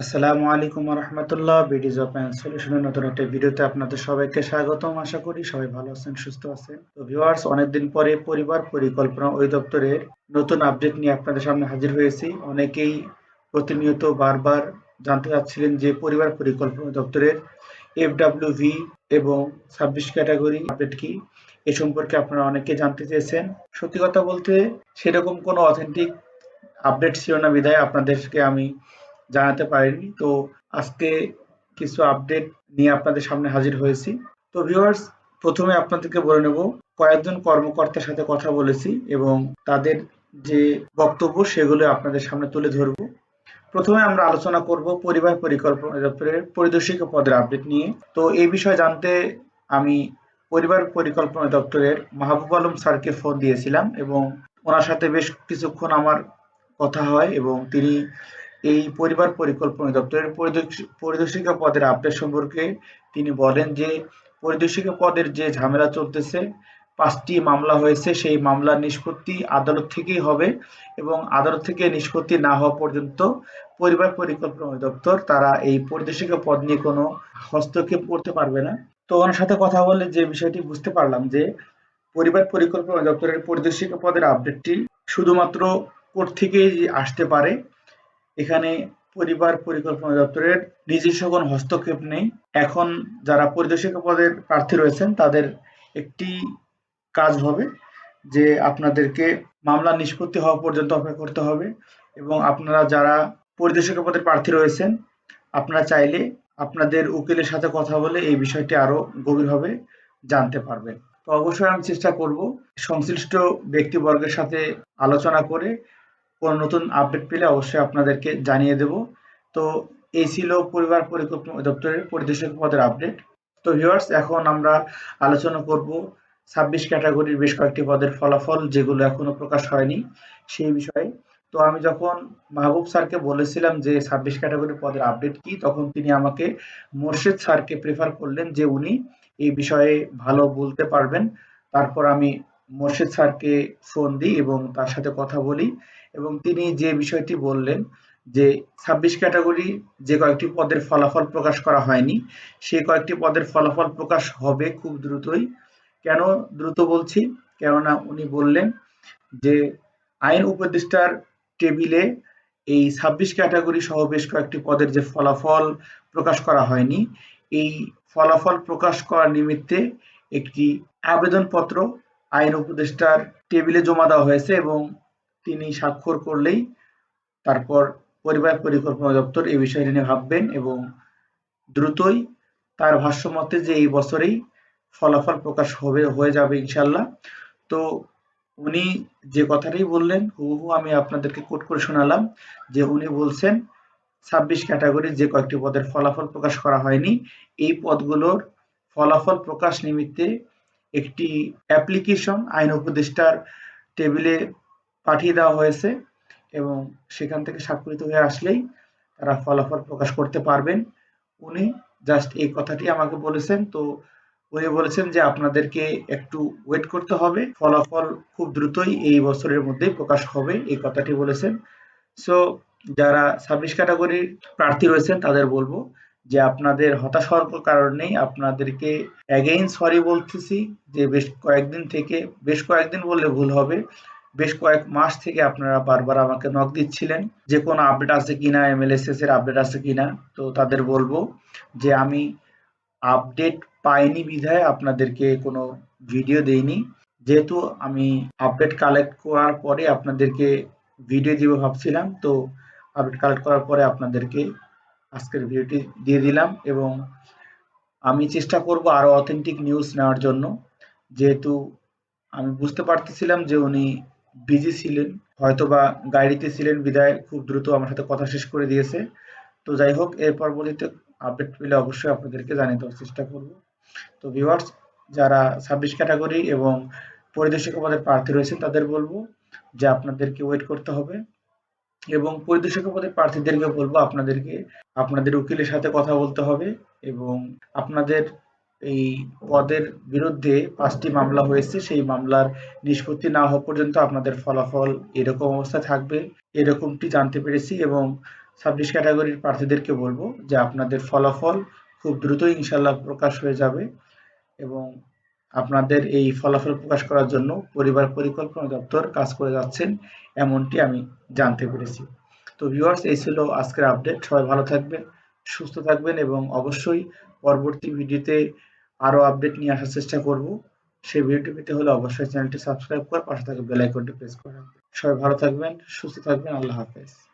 আসসালামু আলাইকুম রহমতুল্লাহ বিডিজ সলিউশনের নতুন একটা ভিডিওতে আপনাদের সবাইকে স্বাগতম। আশা করি সবাই ভালো আছেন, সুস্থ আছেন। তো ভিউয়ার্স অনেকদিন পরে পরিবার পরিকল্পনা নতুন আপডেট নিয়ে আপনাদের সামনে হাজির হয়েছি। অনেকেই প্রতিনিয়ত বারবার জানতে চাচ্ছিলেন যে পরিবার পরিকল্পনা দপ্তরের এবং ছাব্বিশ ক্যাটাগরি আপডেট কি? এ সম্পর্কে আপনারা অনেকে জানতে চেয়েছেন। সত্যি কথা বলতে সেরকম কোনো অথেন্টিক আপডেট ছিল না। বিধায় আপনাদেরকে আমি জানাতে পারিনি। তো আজকে কিছু আপডেট নিয়ে আপনাদের সামনে হাজির হয়েছি। তো ভিউয়ার্স প্রথমে আপনাদেরকে বলে নেব, কয়েকজন কর্মকর্তার সাথে কথা বলেছি এবং তাদের যে বক্তব্য সেগুলো আপনাদের সামনে তুলে ধরব। প্রথমে আমরা আলোচনা করব পরিবার পরিকল্পনা দপ্তরের পরিদর্শিকা পদের আপডেট নিয়ে। তো এই বিষয়ে জানতে আমি পরিবার পরিকল্পনা দপ্তরের মাহবুব আলম স্যারকে ফোন দিয়েছিলাম এবং ওনার সাথে বেশ কিছুক্ষণ আমার কথা হয় এবং তিনি এই পরিবার পরিকল্পনা দপ্তরের পরিদর্শিকা পদের আপডেট সম্পর্কে তিনি বলেন যে, পরিদর্শিকা পদের যে ঝামেলা চলতেছে, পাঁচটি মামলা হয়েছে, সেই মামলার নিষ্পত্তি আদালত থেকেই হবে এবং আদালত থেকে নিষ্পত্তি না হওয়া পর্যন্ত পরিবার পরিকল্পনা দপ্তর, তারা এই পরিদর্শিকা পদ নিয়ে কোনো হস্তক্ষেপ করতে পারবে না। তো ওনার সাথে কথা বলে যে বিষয়টি বুঝতে পারলাম যে, পরিবার পরিকল্পনা দপ্তরের পরিদর্শিকা পদের আপডেটটি শুধুমাত্র কোর্ট থেকেই আসতে পারে। এখানে পরিবার পরিকল্পনা দপ্তরের নিজস্ব কোনো হস্তক্ষেপ নেই। এখন যারা পরিদর্শক পদের প্রার্থী রয়েছেন, তাদের একটি কাজ হবে যে আপনাদেরকে মামলা নিষ্পত্তি হওয়া পর্যন্ত অপেক্ষা করতে হবে এবং আপনারা যারা পরিদর্শক পদের প্রার্থী রয়েছেন, আপনারা চাইলে আপনাদের উকিলের সাথে কথা বলে এই বিষয়টি আরও গভীরভাবে জানতে পারবেন। তো অবশ্যই আমি চেষ্টা করব সংশ্লিষ্ট ব্যক্তিবর্গের সাথে আলোচনা করে কোনো নতুন আপডেট পেলে অবশ্যই আপনাদেরকে জানিয়ে দেব। তো এই ছিল পরিবার পরিকল্পনা দপ্তরের পরিদর্শক পদের আপডেট তো ভিউয়ার্স এখন আমরা আলোচনা করব ছাব্বিশ ক্যাটাগরির বেশ কয়েকটি পদের ফলাফল যেগুলো এখনও প্রকাশ হয়নি সেই বিষয়ে। তো আমি যখন মাহবুব স্যারকে বলেছিলাম যে ছাব্বিশ ক্যাটাগরি পদের আপডেট কি, তখন তিনি আমাকে মোর্শেদ স্যারকে প্রেফার করলেন যে উনি এই বিষয়ে ভালো বলতে পারবেন। তারপর আমি মোর্শেদ স্যারকে ফোন দিই এবং তার সাথে কথা বলি এবং তিনি যে বিষয়টি বললেন যে ছাব্বিশ ক্যাটাগরি যে কয়েকটি পদের ফলাফল প্রকাশ করা হয়নি, সেই কয়েকটি পদের ফলাফল প্রকাশ হবে খুব দ্রুতই। কেন দ্রুত বলছি? কেননা উনি বললেন যে আইন উপদেষ্টার টেবিলে এই ছাব্বিশ ক্যাটাগরি সহ বেশ কয়েকটি পদের যে ফলাফল প্রকাশ করা হয়নি, এই ফলাফল প্রকাশ করার নিমিত্তে একটি আবেদনপত্র আইন উপদেষ্টার টেবিলে জমা দেওয়া হয়েছে এবং তিনি স্বাক্ষর করলেই তারপর পরিবার পরিকল্পনা দপ্তর এই বিষয়টি নিয়ে ভাববেন এবং দ্রুতই তার ভাষ্যমতে যে এই বছরেই ফলাফল প্রকাশ হবে, হয়ে যাবে ইনশাল্লাহ তো উনি যে কথাটাই বললেন, হুবহু আমি আপনাদেরকে কোট করে শোনালাম যে উনি বলছেন, ছাব্বিশ ক্যাটাগরির যে কয়েকটি পদের ফলাফল প্রকাশ করা হয়নি, এই পদগুলোর ফলাফল প্রকাশ নিমিত্তে একটি অ্যাপ্লিকেশন আইন উপদেষ্টার টেবিলে পাঠিয়ে দেওয়া হয়েছে এবং সেখান থেকে স্বাক্ষরিত হয়ে আসলেই তারা ফলাফল প্রকাশ করতে পারবেন। উনি জাস্ট এই কথাটি আমাকে বলেছেন। তো উনি বলেছেন যে আপনাদেরকে একটু ওয়েট করতে হবে। ফলাফল খুব দ্রুতই এই বছরের মধ্যেই প্রকাশ হবে, এই কথাটি বলেছেন। সো যারা ছাব্বিশ ক্যাটাগরির প্রার্থী রয়েছেন তাদের বলব যে আপনাদের হতাশ হওয়ার কারণেই আপনাদেরকে অ্যাগেইন সরি বলতেছি যে বেশ কয়েকদিন থেকে, বেশ কয়েকদিন বললে ভুল হবে। বেশ কয়েক মাস থেকে আপনারা বারবার আমাকে নক দিচ্ছিলেন যে কোনো আপডেট আছে কিনা এমএলএসএস এর আপডেট আছে কিনা। তো তাদের বলব যে আমি আপডেট পাইনি বিধায় আপনাদেরকে কোনো ভিডিও দেইনি। যেহেতু আমি আপডেট কালেক্ট করার পরে আপনাদেরকে ভিডিও দিব ভাবছিলাম, তো আপডেট কালেক্ট করার পরে আপনাদেরকে আজকের ভিডিওটি দিয়ে দিলাম এবং আমি চেষ্টা করব আরও অথেন্টিক নিউজ নেওয়ার জন্য। যেহেতু আমি বুঝতে পারতেছিলাম যে উনি বিজি ছিলেন হয়তো বা গাড়িতে ছিলেন, বিদায় খুব দ্রুত আমার সাথে কথা শেষ করে দিয়েছে। তো যাই হোক এর পরবর্তীতে আপডেট পেলে অবশ্যই আপনাদেরকে জানিয়ে দেওয়ার চেষ্টা করব। তো ভিউয়ার্স যারা ছাব্বিশ ক্যাটাগরি এবং পরিদর্শক পদের প্রার্থী রয়েছেন, তাদের বলব যে আপনাদেরকে ওয়েট করতে হবে। এবং পরিদর্শক পদের প্রার্থীদেরকে বলব আপনাদেরকে, আপনাদের উকিলের সাথে কথা বলতে হবে এবং আপনাদের এই পদের বিরুদ্ধে পাঁচটি মামলা হয়েছে, সেই মামলার নিষ্পত্তি না হওয়া পর্যন্ত আপনাদের ফলাফল এরকম অবস্থা থাকবে, এরকমটি জানতে পেরেছি এবং ছাব্বিশ ক্যাটাগরির প্রার্থীদেরকে বলব যে আপনাদের ফলাফল খুব দ্রুতই ইনশাল্লাহ প্রকাশ হয়ে যাবে এবং আপনাদের এই ফলাফল প্রকাশ করার জন্য পরিবার পরিকল্পনা দপ্তর কাজ করে যাচ্ছেন এমনটি আমি জানতে পেরেছি। তো ভিউয়ার্স এই ছিল আজকের আপডেট সবাই ভালো থাকবেন, সুস্থ থাকবেন এবং অবশ্যই পরবর্তী ভিডিওতে আরও আপডেট নিয়ে আসার চেষ্টা করব। সেই ভিডিওটি পেতে হলে অবশ্যই চ্যানেলটি সাবস্ক্রাইব করে পাশে থাকা বেল আইকনটি প্রেস করে সবাই ভালো থাকবেন, সুস্থ থাকবেন। আল্লাহ হাফেজ।